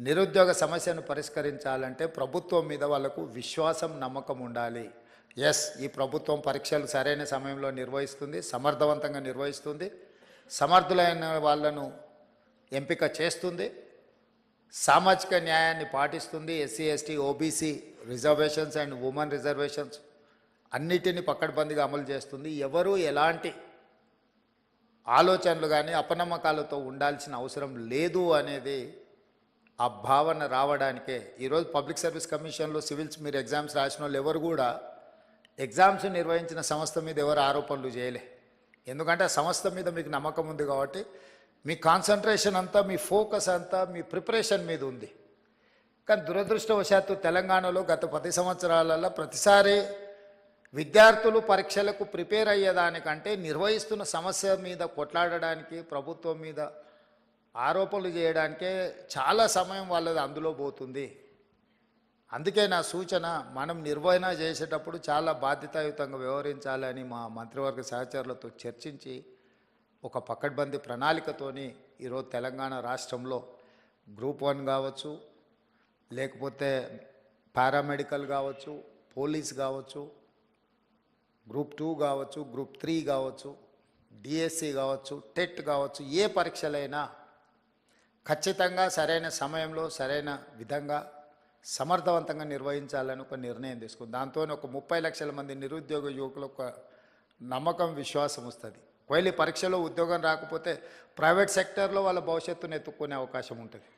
నిరుద్యోగ సమస్యను పరిష్కరించాలంటే ప్రభుత్వం మీద వాళ్ళకు విశ్వాసం నమ్మకం ఉండాలి. ఎస్ ఈ ప్రభుత్వం పరీక్షలు సరైన సమయంలో నిర్వహిస్తుంది సమర్థవంతంగా నిర్వహిస్తుంది. సమర్థులైన వాళ్ళను ఎంపిక చేస్తుంది. సామాజిక న్యాయాన్ని పాటిస్తుంది. SC ST OBC reservations and women reservations అన్నిటిని పక్కడబందిగా అమలు చేస్తుంది. ఎవరు ఎలాంటి ఆలోచనలు కానీ అపనమ్మకాలతో ఉండాల్సిన అవసరం లేదు అనేది ఆ భావన రావడానికే. ఈరోజు పబ్లిక్ సర్వీస్ కమిషన్లో సివిల్స్ మీరు ఎగ్జామ్స్ రాసిన వాళ్ళు ఎవరు కూడా ఎగ్జామ్స్ నిర్వహించిన సంస్థ మీద ఎవరు ఆరోపణలు చేయలే. ఎందుకంటే ఆ సంస్థ మీద మీకు నమ్మకం ఉంది కాబట్టి మీ కాన్సన్ట్రేషన్ అంతా మీ ఫోకస్ అంతా మీ ప్రిపరేషన్ మీద ఉంది. కానీ దురదృష్టవశాత్తు తెలంగాణలో గత పది సంవత్సరాలలో ప్రతిసారి విద్యార్థులు పరీక్షలకు ప్రిపేర్ అయ్యేదానికంటే నిర్వహిస్తున్న సమస్య మీద కొట్లాడడానికి ప్రభుత్వం మీద ఆరోపణలు చేయడానికే చాలా సమయం వాళ్ళది అందులో పోతుంది. అందుకే నా సూచన మనం నిర్వహణ చేసేటప్పుడు చాలా బాధ్యతాయుతంగా వ్యవహరించాలని మా మంత్రివర్గ సహచరులతో చర్చించి ఒక పకడ్బందీ ప్రణాళికతోని ఈరోజు తెలంగాణ రాష్ట్రంలో గ్రూప్ వన్ కావచ్చు లేకపోతే పారామెడికల్ కావచ్చు పోలీస్ కావచ్చు గ్రూప్ టూ కావచ్చు గ్రూప్ త్రీ కావచ్చు డిఎస్సి కావచ్చు టెట్ కావచ్చు ఏ పరీక్షలైనా ఖచ్చితంగా సరైన సమయంలో సరైన విధంగా సమర్థవంతంగా నిర్వహించాలని ఒక నిర్ణయం తీసుకుంది. దాంతో ఒక ముప్పై లక్షల మంది నిరుద్యోగ యువకులకు ఒక నమ్మకం విశ్వాసం వస్తుంది. ఒకవేళ పరీక్షలో ఉద్యోగం రాకపోతే ప్రైవేట్ సెక్టర్లో వాళ్ళ భవిష్యత్తును ఎత్తుక్కునే అవకాశం ఉంటుంది.